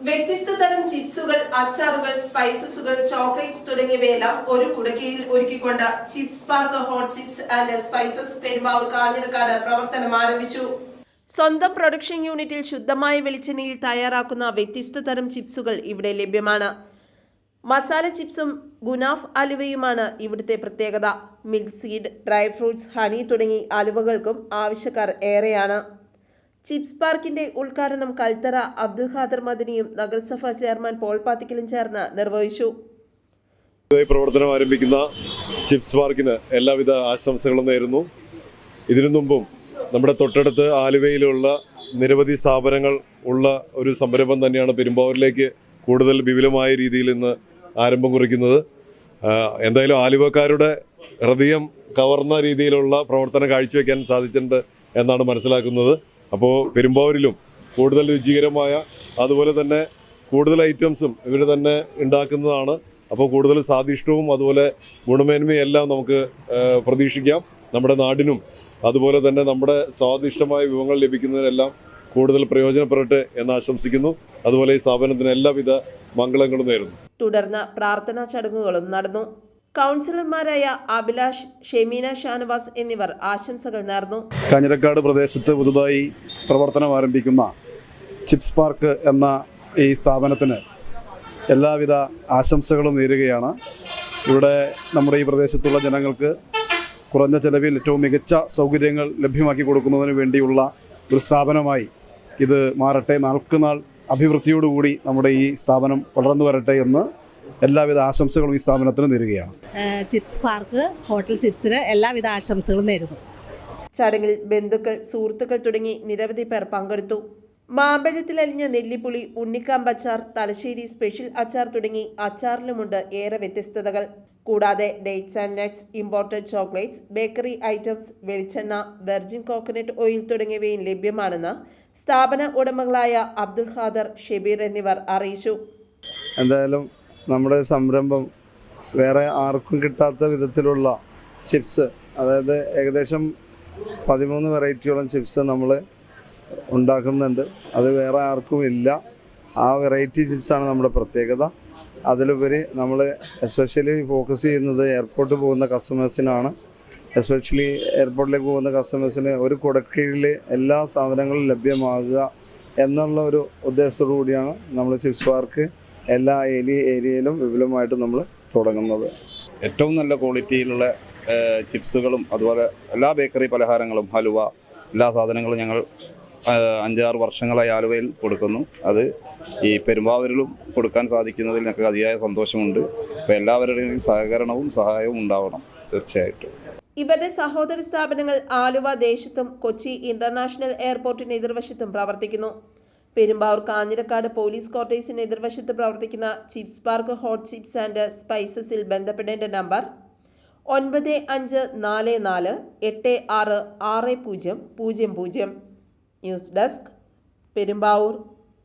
വ്യത്യസ്ത തരം ചിപ്സുകൾ അച്ചാറുകൾ സ്പൈസസുകൾ ചോക്ലേറ്റ്സ് തുടങ്ങിയവയെല്ലാം ഒരു കുടക്കീഴിൽ ഒരുക്കിക്കൊണ്ട് chips park hot chips and spices Perumbavoor Kanjirakkad പ്രവർത്തനം ആരംഭിച്ചു. സ്വന്തം പ്രൊഡക്ഷൻ യൂണിറ്റിൽ ശുദ്ധമായ വെളിച്ചെണ്ണയിൽ തയ്യാറാക്കുന്ന വ്യത്യസ്ത തരം ചിപ്സുകൾ ഇവിടെ ലഭ്യമാണ്. മസാല ചിപ്സും ഗുനാഫ് അലുവയുമാണ് ഇവിടുത്തെ പ്രത്യേകത. Milk seed dry fruits honey തുടങ്ങി അലുവകൾക്കും ആവശ്യക്കാർ ഏറെയാണ്. ചിപ്സ് പാർക്കിന്റെ ഉദ്ഘാടനം കൽത്തറ അബ്ദുൽ ഖാദർ മദനിയും നഗരസഭാ ചെയർമാൻ പോൾ പാത്തിക്കലും ചേർന്ന് നിർവഹിച്ചു. പ്രവർത്തനം ആരംഭിക്കുന്ന ചിപ്സ് പാർക്കിന് എല്ലാവിധ ആശംസകളും നേരുന്നു. ഇതിനു മുമ്പും നമ്മുടെ തൊട്ടടുത്ത് ആലുവയിലുള്ള നിരവധി സ്ഥാപനങ്ങൾ ഉള്ള ഒരു സംരംഭം തന്നെയാണ് പെരുമ്പാവൂരിലേക്ക് കൂടുതൽ വിപുലമായ രീതിയിൽ ഇന്ന് ആരംഭം കുറിക്കുന്നത്. എന്തായാലും ആലുവക്കാരുടെ ഹൃദയം കവർന്ന രീതിയിലുള്ള പ്രവർത്തനം കാഴ്ചവെക്കാൻ സാധിച്ചിട്ടുണ്ട് എന്നാണ് മനസ്സിലാക്കുന്നത്. അപ്പോൾ പെരുമ്പാവൂരിലും കൂടുതൽ രുചികരമായ അതുപോലെ തന്നെ കൂടുതൽ ഐറ്റംസും ഇവർ തന്നെ ഉണ്ടാക്കുന്നതാണ്. അപ്പോൾ കൂടുതൽ സ്വാദിഷ്ടവും അതുപോലെ ഗുണമേന്മയും എല്ലാം നമുക്ക് പ്രതീക്ഷിക്കാം. നമ്മുടെ നാടിനും അതുപോലെ തന്നെ നമ്മുടെ സ്വാദിഷ്ടമായ വിഭവങ്ങൾ ലഭിക്കുന്നതിനെല്ലാം കൂടുതൽ പ്രയോജനപ്പെടട്ടെ എന്ന് ആശംസിക്കുന്നു. അതുപോലെ ഈ സ്ഥാപനത്തിന് എല്ലാവിധ മംഗളങ്ങളും നേരുന്നു. തുടർന്ന് പ്രാർത്ഥനാ ചടങ്ങുകളും നടന്നു. കൗൺസിലർമാരായ അഭിലാഷ് ഷെമീന ഷാനവാസ് എന്നിവർ ആശംസകൾ നേർന്നു. കാഞ്ഞിരക്കാട് പ്രദേശത്ത് പുതുതായി പ്രവർത്തനം ആരംഭിക്കുന്ന ചിപ്സ് പാർക്ക് എന്ന ഈ സ്ഥാപനത്തിന് എല്ലാവിധ ആശംസകളും നേരുകയാണ്. ഇവിടെ നമ്മുടെ ഈ പ്രദേശത്തുള്ള ജനങ്ങൾക്ക് കുറഞ്ഞ ചെലവിൽ ഏറ്റവും മികച്ച സൗകര്യങ്ങൾ ലഭ്യമാക്കി കൊടുക്കുന്നതിന് വേണ്ടിയുള്ള ഒരു സ്ഥാപനമായി ഇത് മാറട്ടെ. നാൾക്കുനാൾ അഭിവൃദ്ധിയോടുകൂടി നമ്മുടെ ഈ സ്ഥാപനം വളർന്നു വരട്ടെ എന്ന് എല്ലാവിധ ആശംസകളും ഈ സ്ഥാപനത്തിന് നേരുകയാണ്. ചിപ്സ് പാർക്ക് ഹോട്ടൽ ചിപ്സിന് എല്ലാവിധ ആശംസകളും നേരുന്നു. ചടങ്ങിൽ ബന്ധുക്കൾ സുഹൃത്തുക്കൾ തുടങ്ങി നിരവധി പേർ പങ്കെടുത്തു. മാമ്പഴത്തിലലിഞ്ഞ നെല്ലിപ്പുളി ഉണ്ണിക്കാമ്പ് അച്ചാർ തലശ്ശേരി സ്പെഷ്യൽ അച്ചാർ തുടങ്ങി അച്ചാറിലുമുണ്ട് ഏറെ വ്യത്യസ്തതകൾ. കൂടാതെ dates and nuts imported chocolates bakery items വെളിച്ചെണ്ണ വെർജിൻ കോക്കനട്ട് ഓയിൽ തുടങ്ങിയവയും ലഭ്യമാണെന്ന് സ്ഥാപന ഉടമകളായ അബ്ദുൽ ഖാദർ ഷെബീർ എന്നിവർ അറിയിച്ചു. എന്തായാലും നമ്മുടെ സംരംഭം വേറെ ആർക്കും കിട്ടാത്ത വിധത്തിലുള്ള ചിപ്സ് അതായത് ഏകദേശം പതിമൂന്ന് വെറൈറ്റിയോളം ചിപ്സ് നമ്മൾ ഉണ്ടാക്കുന്നുണ്ട്. അത് വേറെ ആർക്കും ഇല്ല. ആ വെറൈറ്റി ചിപ്സാണ് നമ്മുടെ പ്രത്യേകത. അതിലുപരി നമ്മൾ എസ്പെഷ്യലി ഫോക്കസ് ചെയ്യുന്നത് എയർപോർട്ടിൽ പോകുന്ന കസ്റ്റമേഴ്സിനാണ് എസ്പെഷ്യലി എയർപോർട്ടിലേക്ക് പോകുന്ന കസ്റ്റമേഴ്സിന് ഒരു കുടക്കീഴിൽ എല്ലാ സാധനങ്ങളും ലഭ്യമാകുക എന്നുള്ള ഒരു ഉദ്ദേശത്തോടു കൂടിയാണ് നമ്മൾ ചിപ്സ് പാർക്ക് എല്ലാ ഏരിയ ഏരിയയിലും വിപുലമായിട്ട് നമ്മൾ തുടങ്ങുന്നത്. ഏറ്റവും നല്ല ക്വാളിറ്റിയിലുള്ള ചിപ്സുകളും അതുപോലെ എല്ലാ ബേക്കറി പലഹാരങ്ങളും ഹലുവ എല്ലാ സാധനങ്ങളും ഞങ്ങൾ അഞ്ചാറ് വർഷങ്ങളായി ആലുവയിൽ കൊടുക്കുന്നു. അത് ഈ പെരുമ്പാവൂരിലും കൊടുക്കാൻ സാധിക്കുന്നതിൽ ഞങ്ങൾക്ക് അതിയായ സന്തോഷമുണ്ട്. അപ്പോൾ എല്ലാവരുടെയും സഹകരണവും സഹായവും ഉണ്ടാവണം തീർച്ചയായിട്ടും. ഇവരുടെ സഹോദര സ്ഥാപനങ്ങൾ ആലുവ ദേശത്തും കൊച്ചി ഇന്റർനാഷണൽ എയർപോർട്ടിന് എതിർവശത്തും പ്രവർത്തിക്കുന്നു. പെരുമ്പാവൂർ കാഞ്ഞിരക്കാട് പോലീസ് ക്വാർട്ടേഴ്സിന് എതിർവശത്ത് പ്രവർത്തിക്കുന്ന chips park hot chips and സ്പൈസസിൽ ബന്ധപ്പെടേണ്ട നമ്പർ ഒൻപത് അഞ്ച് നാല് നാല് എട്ട് ആറ് ആറ് പൂജ്യം പൂജ്യം പൂജ്യം. News desk Perumbavoor.